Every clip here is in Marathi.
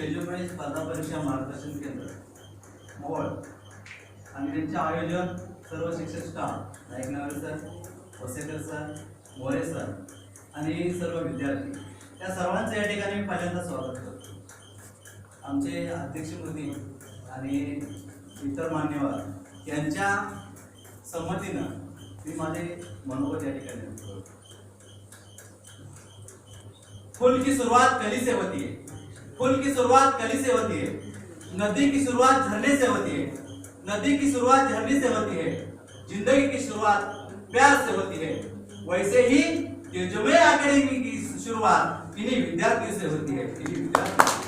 तेजोमय स्पर्धा परीक्षा मार्गदर्शन केंद्र मोहोळ. आणि त्यांचे आयोजन सर्व शिक्षक staff Naiknagar sir Wasekar sir More sir आणि सर्व विद्यार्थी. त्या सर्वांचं या ठिकाणी मी पहिल्यांदा स्वागत करतो. आमचे अध्यक्ष मोदी आणि इतर मान्यवर यांच्या संमतीनं मी माझे मनोगत या ठिकाणी व्यक्त करतो. फूल की शुरुआत कली से होती है फूल की शुरुआत कली से होती है नदी की शुरुआत झरने से होती है नदी की शुरुआत झरने से होती है जिंदगी की शुरुआत प्यार से होती है वैसे ही तेजमय अकेडमी की शुरुआत इन्हीं विद्यार्थियों से होती है इन्हीं विद्यार्थियों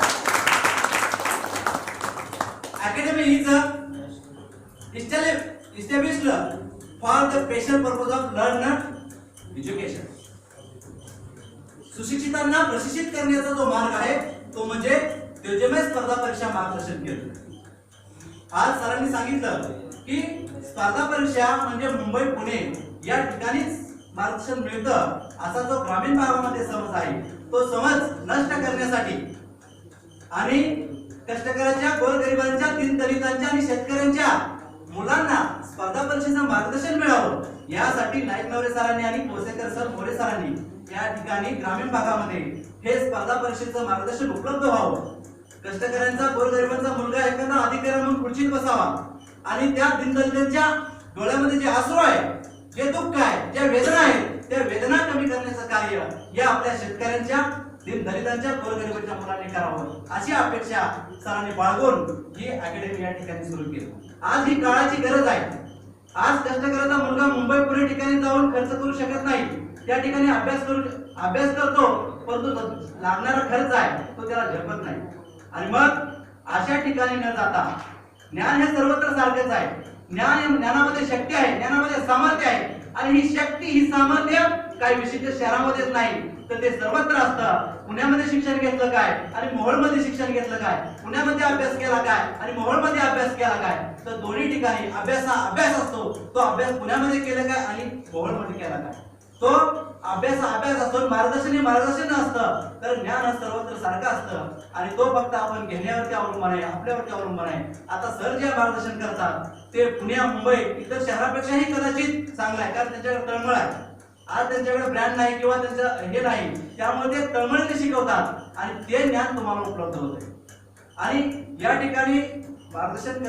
Academy is a established for the special purpose of learner education. सुशिक्षितांना प्रशिक्षित करण्याचा जो मार्ग आहे तो म्हणजे तेजमय स्पर्धा परीक्षा मार्गदर्शन केंद्र आज सरांनी सांगितलं की स्पर्धा परीक्षा म्हणजे मुंबई पुणे या ठिकाणीच मार्गदर्शन मिळतं असा जो ग्रामीण भागामध्ये समज आहे तो समज नष्ट करण्यासाठी. आणि कष्टकऱ्यांच्या गोरगरिबांच्या दीनदलितांच्या आणि शेतकऱ्यांच्या मुलांना स्पर्धा परीक्षेचं मार्गदर्शन मिळावं यासाठी नाईक नवरे सरांनी आणि कोसेकर सर मोरे सरांनी या ठिकाणी ग्रामीण भागामध्ये हे स्पर्धा परीक्षेचं मार्गदर्शन उपलब्ध व्हावं कष्टकऱ्यांचा गोरगरिबांचा मुलगा एखादा अधिकारी म्हणून खुर्चीत बसावा आणि त्या दीनदलितांच्या डोळ्यामध्ये जे आसरू आहे जे दुःख आहे ज्या वेदना आहेत त्या वेदना कमी करण्याचं कार्य या आपल्या शेतकऱ्यांच्या दलितांच्या गोरगरिबांच्या मुलांनी करावं. अशी अपेक्षा सरांनी बाळगून ही अकॅडमी या ठिकाणी सुरू केली. आज ही काळाची गरज आहे. आज कष्टकऱ्याचा मुलगा मुंबई पुणे ठिकाणी जाऊन खर्च करू शकत नाही. त्या ठिकाणी अभ्यास करून अभ्यास करतो परंतु लागणारा खर्च आहे तो त्याला झेपत नाही. आणि मग अशा ठिकाणी न जाता ज्ञान हे सर्वत्र सारखेच आहे. ज्ञान हे ज्ञानामध्ये शक्ती आहे ज्ञानामध्ये सामर्थ्य आहे. आणि ही शक्ती ही सामर्थ्य काही विशिष्ट शहरामध्येच नाही. तर ते सर्वत्र असतं. पुण्यामध्ये शिक्षण घेतलं काय? आणि मोहोळमध्ये शिक्षण घेतलं काय? पुण्यामध्ये अभ्यास केला काय? आणि मोहोळमध्ये अभ्यास केला काय? तर दोन्ही ठिकाणी अभ्यास हा अभ्यास असतो. तो अभ्यास पुण्यामध्ये केला काय? आणि मोहोळमध्ये केला काय? तो अभ्यास अभ्यास असतो मार्गदर्शन हे मार्गदर्शन असतं. तर ज्ञान सर्वत्र सारखं असतं. आणि तो फक्त आपण घेण्यावरती अवलंबून आहे आपल्यावरती अवलंबून आहे. आता सर जे मार्गदर्शन करतात ते पुण्या मुंबई इतर शहरापेक्षाही कदाचित चांगलं आहे. कारण त्यांच्याकडे तळमळ आहे. आज त्यांच्याकडे ब्रँड नाही किंवा त्यांचं हे नाही त्यामुळे ते तळमळीने शिकवतात. आणि ते ज्ञान तुम्हाला उपलब्ध होते आणि या ठिकाणी मार्गदर्शन